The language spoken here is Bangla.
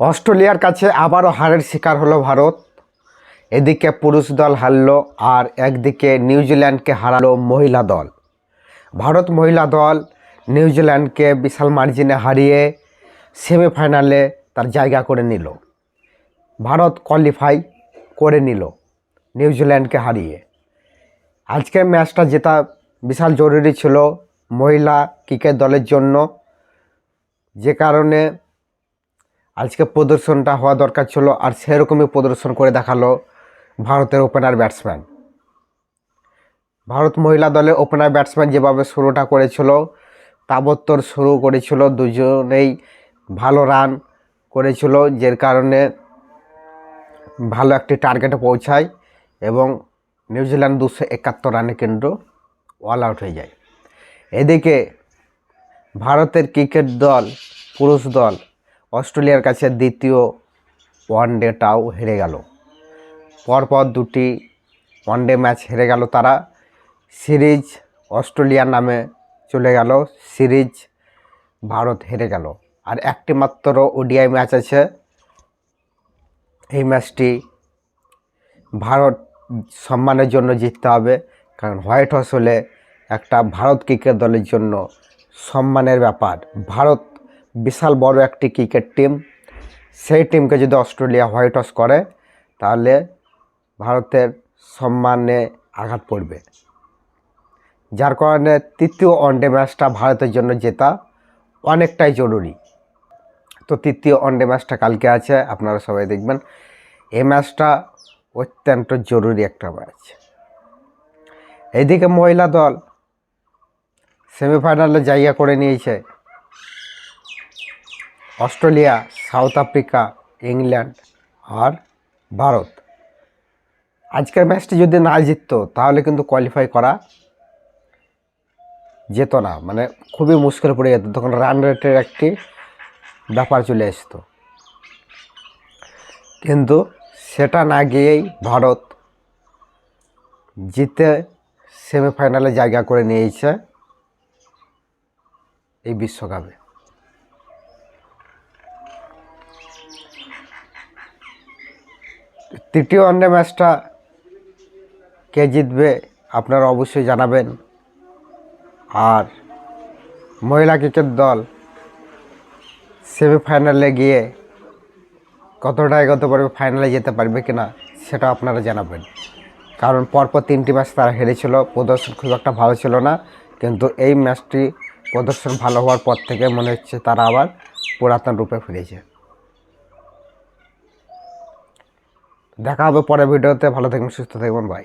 অস্ট্রেলিয়ার কাছে আবারও হারের শিকার হলো ভারত। এদিকে পুরুষ দল হারলো আর একদিকে নিউজিল্যান্ডকে হারালো মহিলা দল। ভারত মহিলা দল নিউজিল্যান্ডকে বিশাল মার্জিনে হারিয়ে সেমিফাইনালে তার জায়গা করে নিল। ভারত কোয়ালিফাই করে নিল নিউজিল্যান্ডকে হারিয়ে। আজকের ম্যাচটা জেতা বিশাল জরুরি ছিল মহিলা ক্রিকেট দলের জন্য। যে কারণে আজকে প্রদর্শনটা হওয়া দরকার ছিল আর সেরকমই প্রদর্শন করে দেখাল ভারতের ওপেনার ব্যাটসম্যান ভারত মহিলা দলে ওপেনার ব্যাটসম্যান যেভাবে শুরুটা করেছিল, তাবত্তর শুরু করেছিল, দুজনেই ভালো রান করেছিল যে কারণে ভালো একটি টার্গেটে পৌঁছায় এবং নিউজিল্যান্ড দুশো একাত্তর রানে কিন্তু অল আউট হয়ে যায়। এদিকে ভারতের ক্রিকেট দল, পুরুষ দল অস্ট্রেলিয়ার কাছে দ্বিতীয় ওয়ান ডেটাও হেরে গেল। পরপর দুটি ওয়ান ডে ম্যাচ হেরে গেল তারা। সিরিজ অস্ট্রেলিয়ার নামে চলে গেল, সিরিজ ভারত হেরে গেল। আর একটি মাত্র ওডিআই ম্যাচ আছে। এই ম্যাচটি ভারত সম্মানের জন্য জিততে হবে, কারণ হোয়াইট হাউস হলে একটা ভারত ক্রিকেট দলের জন্য সম্মানের ব্যাপার। ভারত বিশাল বড় একটি ক্রিকেট টিম। সেই টিমকে যদি অস্ট্রেলিয়া হোয়াইট হাউস করে, তাহলে ভারতের সম্মানে আঘাত পড়বে। যার কারণে তৃতীয় ওয়ানডে ম্যাচটা ভারতের জন্য জেতা অনেকটাই জরুরি। তো তৃতীয় ওয়ানডে ম্যাচটা কালকে আছে, আপনারা সবাই দেখবেন। এই ম্যাচটা অত্যন্ত জরুরি একটা ম্যাচ এইদিকে মহিলা দল সেমিফাইনালে জায়গা করে নিয়েছে। অস্ট্রেলিয়া, সাউথ আফ্রিকা, ইংল্যান্ড আর ভারত। আজকের ম্যাচটি যদি না জিততো, তাহলে কিন্তু কোয়ালিফাই করা যেত না। মানে খুবই মুশকিল পড়ে যেত। তখন রান রেটের একটি ব্যাপার চলে আসতো। কিন্তু সেটা না গিয়েই ভারত জিতে সেমিফাইনালে জায়গা করে নিয়েছে এই বিশ্বকাপে। তৃতীয় ওয়ানডে ম্যাচটা কে জিতবে আপনারা অবশ্যই জানাবেন। আর মহিলা ক্রিকেট দল সেমিফাইনালে গিয়ে কতটা এগোতে পারবে ফাইনালে যেতে পারবে কিনা সেটা আপনারা জানাবেন। কারণ পরপর তিনটি ম্যাচ তারা হেরেছিল, প্রদর্শন খুব একটা ভালো ছিল না, কিন্তু এই ম্যাচটি প্রদর্শন ভালো হওয়ার পর থেকে মনে হচ্ছে তারা আবার পুরাতন রূপে ফিরেছে। দেখা হবে পরের ভিডিওতে। ভালো থাকবেন সুস্থ থাকবেন বাই